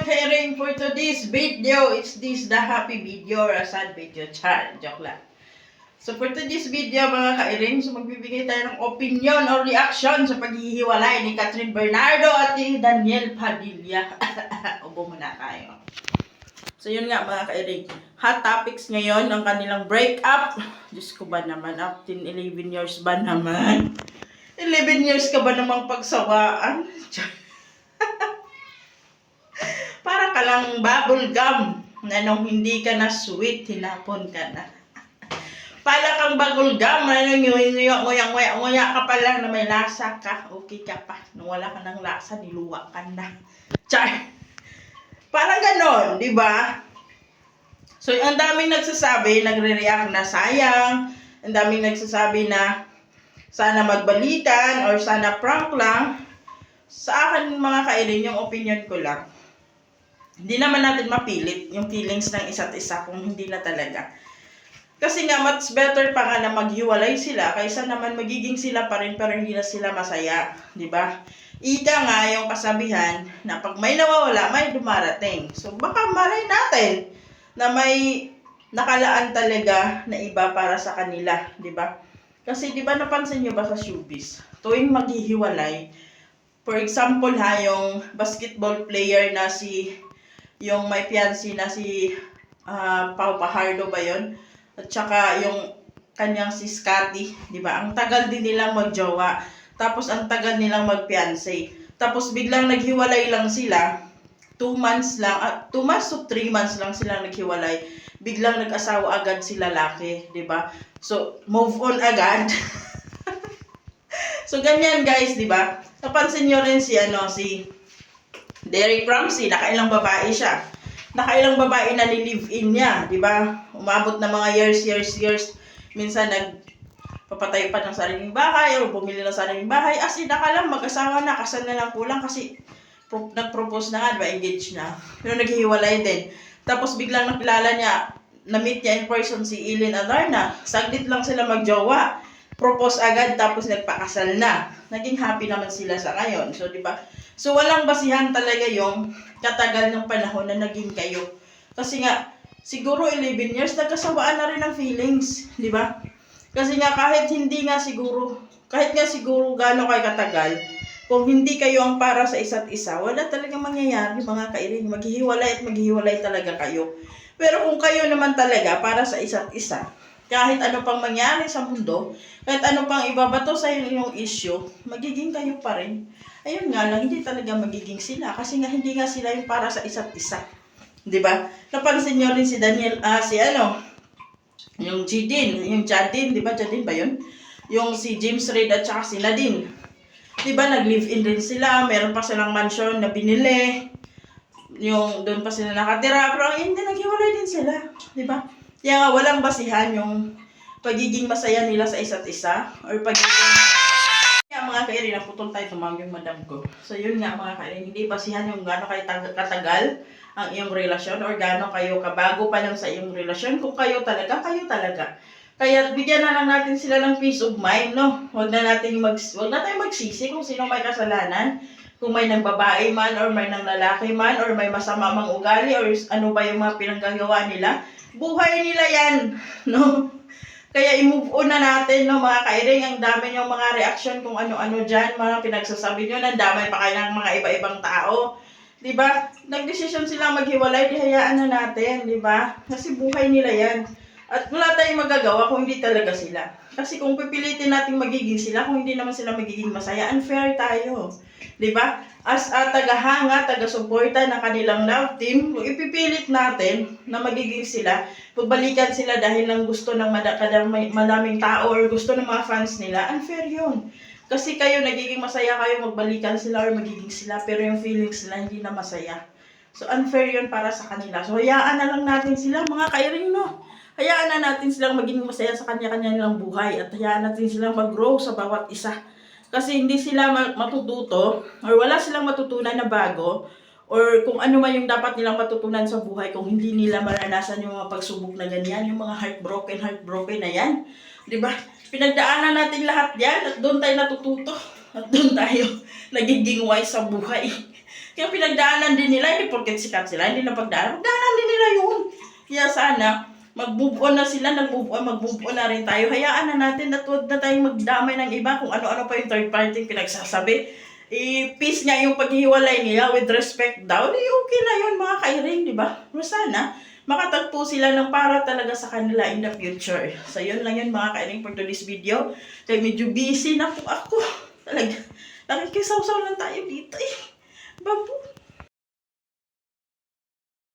mga kairing for today's video. It's this the happy video or a sad video. Char, joke lang. So for today's video mga kairing, so magbibigay tayo ng opinion or reaction sa paghihiwalay ni Catherine Bernardo at ni Daniel Padilla. Ubo muna tayo. So yun nga mga kairing, hot topics ngayon ang kanilang breakup. Diyos ko ba naman, up till 11 years ba naman? 11 years ka ba namang pagsawaan? Char. Para ka lang bubble gum na nung hindi ka na sweet, hinapon ka na. Para kang bubble gum na nung nguya nguya nguya ka pa lang na may lasa ka, okay ka pa. Nung wala ka ng lasa, niluwa ka na. Char! Parang ganon, di ba? So, ang daming nagsasabi, nagre-react na sayang. Ang daming nagsasabi na sana magbalitan or sana prank lang. Sa akin, mga kairin, yung opinion ko lang hindi naman natin mapilit yung feelings ng isa't isa kung hindi na talaga. Kasi nga, much better pa nga na maghiwalay sila kaysa naman magiging sila pa rin pero hindi na sila masaya. ba? Ika nga yung kasabihan na pag may nawawala, may dumarating. So baka malay natin na may nakalaan talaga na iba para sa kanila. ba? Kasi di ba napansin nyo ba sa showbiz? Tuwing maghihiwalay, for example ha, yung basketball player na si yung may fiancé na si ah, Pau Pajardo ba yon At saka yung kanyang si Scotty, di ba? Ang tagal din nilang magjowa. Tapos ang tagal nilang magfiancé. Tapos biglang naghiwalay lang sila. Two months lang, at two months to three months lang sila naghiwalay. Biglang nag-asawa agad si lalaki, di ba? So, move on agad. so, ganyan guys, di ba? Napansin nyo rin si, ano, si Derek Ramsey, nakailang babae siya. Nakailang babae na live-in niya, di ba? Umabot na mga years, years, years. Minsan nag papatay pa ng sariling bahay o bumili ng sariling bahay. As in, nakalang mag-asawa na, kasal na lang kulang kasi pro- nag-propose na nga? Engaged na. Pero naghihiwalay din. Tapos biglang nakilala niya, na-meet niya in person si Eileen Adarna. Saglit lang sila magjowa. Propose agad tapos nagpakasal na. Naging happy naman sila sa ngayon. So, di ba? So, walang basihan talaga yung katagal ng panahon na naging kayo. Kasi nga, siguro 11 years, nagkasawaan na rin ng feelings. Di ba? Kasi nga, kahit hindi nga siguro, kahit nga siguro gano'n kayo katagal, kung hindi kayo ang para sa isa't isa, wala talagang mangyayari mga kairing. Maghihiwalay at maghihiwalay talaga kayo. Pero kung kayo naman talaga para sa isa't isa, kahit ano pang mangyari sa mundo, kahit ano pang ibabato sa inyong issue, magiging kayo pa rin. Ayun nga lang, hindi talaga magiging sila. Kasi nga, hindi nga sila yung para sa isa't isa. Di ba? Napansin nyo rin si Daniel, ah, si ano, yung Jidin, yung Jadin, di ba? Jadin ba yun? Yung si James Reid at saka si Nadine. Di ba, nag-live-in din sila, meron pa silang mansion na binili, yung doon pa sila nakatira, pero hindi, naghiwalay din sila. Di ba? Kaya nga, walang basihan yung pagiging masaya nila sa isa't isa, or pagiging kaya mga kairin, naputol tayo, tumawag yung madam ko. So yun nga mga kairin, hindi basihan yung gaano kayo tag- katagal ang iyong relasyon or gaano kayo kabago pa lang sa iyong relasyon. Kung kayo talaga, kayo talaga. Kaya bigyan na lang natin sila ng peace of mind, no? Huwag na natin mag, huwag na tayong magsisi kung sino may kasalanan. Kung may nang babae man or may nang lalaki man or may masama mang ugali or ano ba yung mga pinanggagawa nila. Buhay nila yan, no? Kaya i-move on na natin, no, mga kairing. Ang dami yung mga reaction kung ano-ano dyan, mga pinagsasabi nyo. Nandamay pa kayo ng mga iba-ibang tao. Di ba? Nagdesisyon sila maghiwalay, di hayaan na natin, di ba? Kasi buhay nila yan. At wala tayong magagawa kung hindi talaga sila. Kasi kung pipilitin natin magiging sila, kung hindi naman sila magiging masaya, unfair tayo. Ba? As a tagahanga, taga-suporta ng kanilang love team, kung ipipilit natin na magiging sila, pagbalikan sila dahil lang gusto ng maraming tao or gusto ng mga fans nila, unfair yun. Kasi kayo, nagiging masaya kayo, magbalikan sila or magiging sila, pero yung feelings nila hindi na masaya. So, unfair yun para sa kanila. So, hayaan na lang natin sila, mga kairing, no? Hayaan na natin silang maging masaya sa kanya-kanya nilang buhay at hayaan natin silang mag-grow sa bawat isa. Kasi hindi sila ma- matututo or wala silang matutunan na bago or kung ano man yung dapat nilang matutunan sa buhay kung hindi nila maranasan yung mga pagsubok na ganyan, yung mga heartbroken, heartbroken na yan. Ba? Pinagdaanan natin lahat yan at doon tayo natututo. At doon tayo nagiging wise sa buhay. Kaya pinagdaanan din nila, hindi porket sikat sila, hindi na pagdaanan. Pagdaanan din nila yun. Kaya sana, mag-move on na sila, nag-move on, mag-move on na rin tayo. Hayaan na natin at huwag na tayong magdamay ng iba kung ano-ano pa yung third party pinagsasabi. Eh, peace nga yung paghiwalay nila with respect daw. Di okay na yun mga kairing, di ba? Pero sana, makatagpo sila ng para talaga sa kanila in the future. So, yun lang yun mga kairing for today's video. Kaya medyo busy na po ako. Talaga, nakikisaw-saw lang tayo dito eh. Babu.